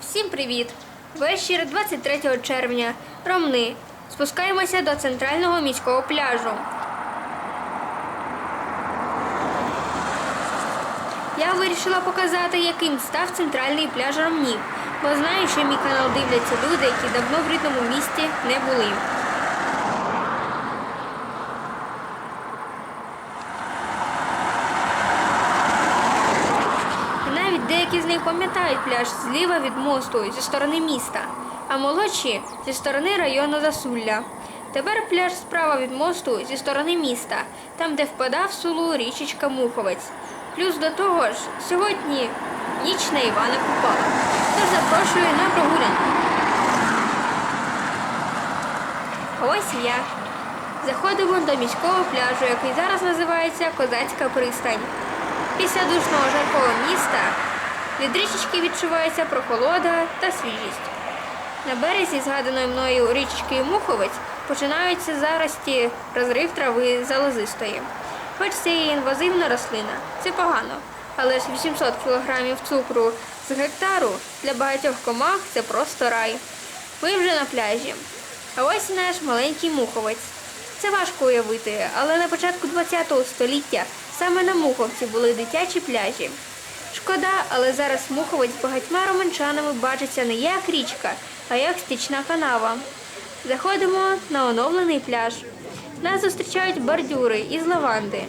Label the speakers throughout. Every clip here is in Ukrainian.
Speaker 1: Всім привіт! Вечір 23 червня. Ромни. Спускаємося до центрального міського пляжу. Я вирішила показати, яким став центральний пляж Ромнів, бо знаю, що мій канал дивляться люди, які давно в рідному місті не були. І навіть деякі з них пам'ятають пляж зліва від мосту зі сторони міста, а молодші зі сторони району Засулля. Тепер пляж справа від мосту зі сторони міста, там, де впадав сулу річечка Муховець. Плюс до того ж, сьогодні ніч на Івана Купала. Тож запрошую на прогулянку. Ось я. Заходимо до міського пляжу, який зараз називається Козацька пристань. Після душного жаркого міста від річечки відчувається прохолода та свіжість. На березі згаданої мною річки Муховець починаються зарості розрив трави залозистої. Хоч це і інвазивна рослина, це погано, але ж 800 кг цукру з гектару для багатьох комах це просто рай. Ми вже на пляжі. А ось наш маленький муховець. Це важко уявити, але на початку ХХ століття саме на Муховці були дитячі пляжі. Шкода, але зараз Муховець багатьма романчанами бачиться не як річка, а як стічна канава. Заходимо на оновлений пляж. Нас зустрічають бордюри із лаванди.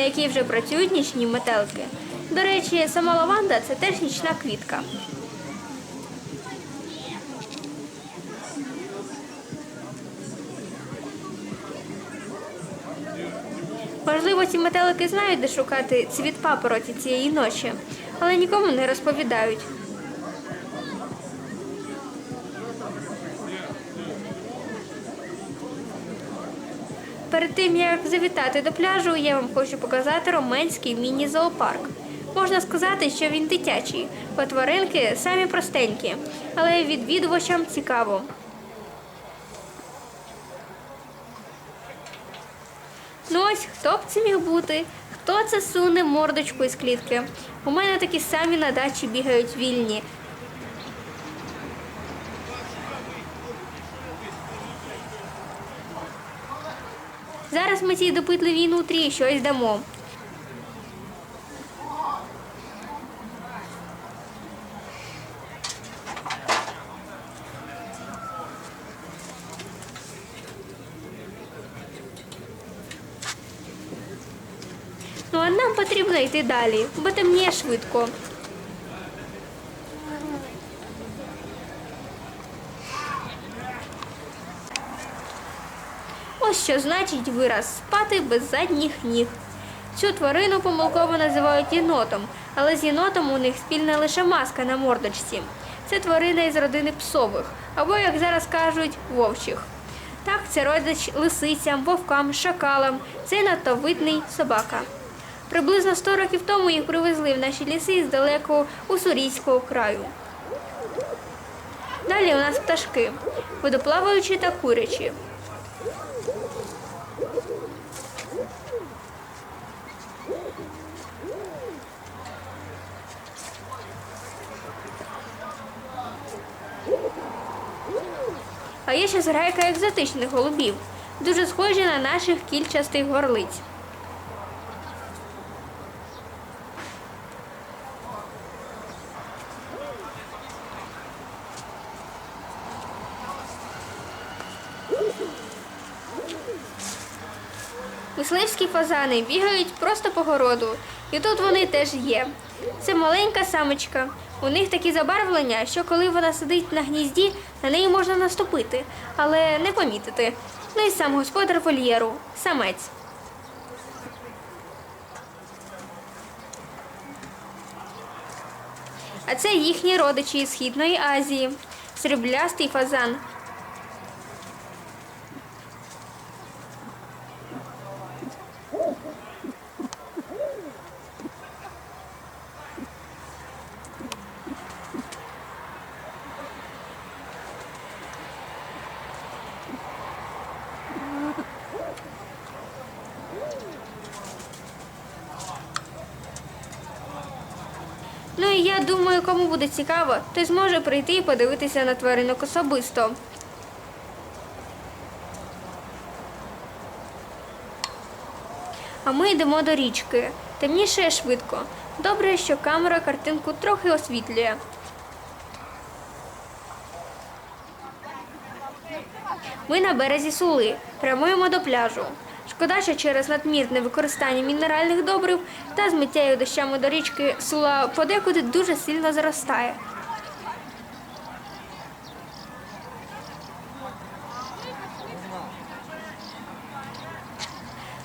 Speaker 1: на якій вже працюють нічні метелики. До речі, сама лаванда це теж нічна квітка. Можливо, ці метелики знають, де шукати цвіт папороті цієї ночі, але нікому не розповідають. Перед тим як завітати до пляжу, я вам хочу показати роменський міні-зоопарк. Можна сказати, що він дитячий, бо тваринки самі простенькі, але відвідувачам цікаво. Ну ось хто б це міг бути? Хто це суне мордочку із клітки? У мене такі самі на дачі бігають вільні. Зараз ми цій допитливій нутрі щось дамо. Нам потрібно йти далі, бо темніє швидко. Ось що значить вираз спати без задніх ніг. Цю тварину помилково називають єнотом, але з єнотом у них спільна лише маска на мордочці. Це тварина із родини псових, або, як зараз кажуть, вовчих. Так, це родич лисицям, вовкам, шакалам. Це надтовидний собака. Приблизно 100 років тому їх привезли в наші ліси з далекого Уссурійського краю. Далі у нас пташки, водоплаваючі та курячі. А є ще зграйка екзотичних голубів, дуже схожі на наших кільчастих горлиць. Мисливські фазани бігають просто по городу, і тут вони теж є. Це маленька самочка. У них такі забарвлення, що коли вона сидить на гнізді, на неї можна наступити, але не помітити. Ну і сам господар вольєру самець. А це їхні родичі із Східної Азії. Сріблястий фазан. Думаю, кому буде цікаво, той зможе прийти і подивитися на тваринок особисто. А ми йдемо до річки. Темніше швидко. Добре, що камера картинку трохи освітлює. Ми на березі Сули, прямуємо до пляжу. Шкода, що через надмірне використання мінеральних добрив та змиття дощами до річки Сула подекуди дуже сильно зростає.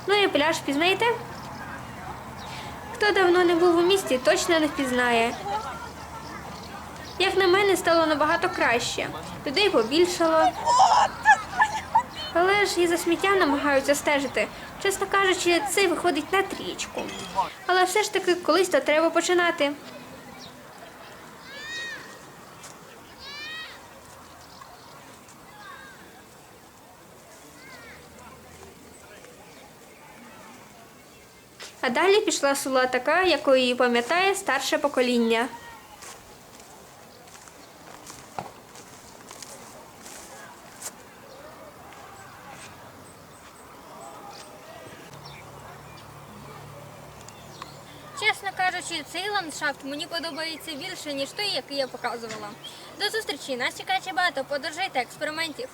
Speaker 1: Ну і пляж пізнаєте? Хто давно не був у місті, точно не впізнає. Як на мене, стало набагато краще. Людей побільшало. Але ж і за сміттям намагаються стежити. Чесно кажучи, це виходить на трічку. Але все ж таки колись то треба починати. А далі пішла сула така, якою пам'ятає старше покоління. Чесно кажучи, цей ландшафт мені подобається більше, ніж той, який я показувала. До зустрічі! Нас чекає багато подорожей та експериментів.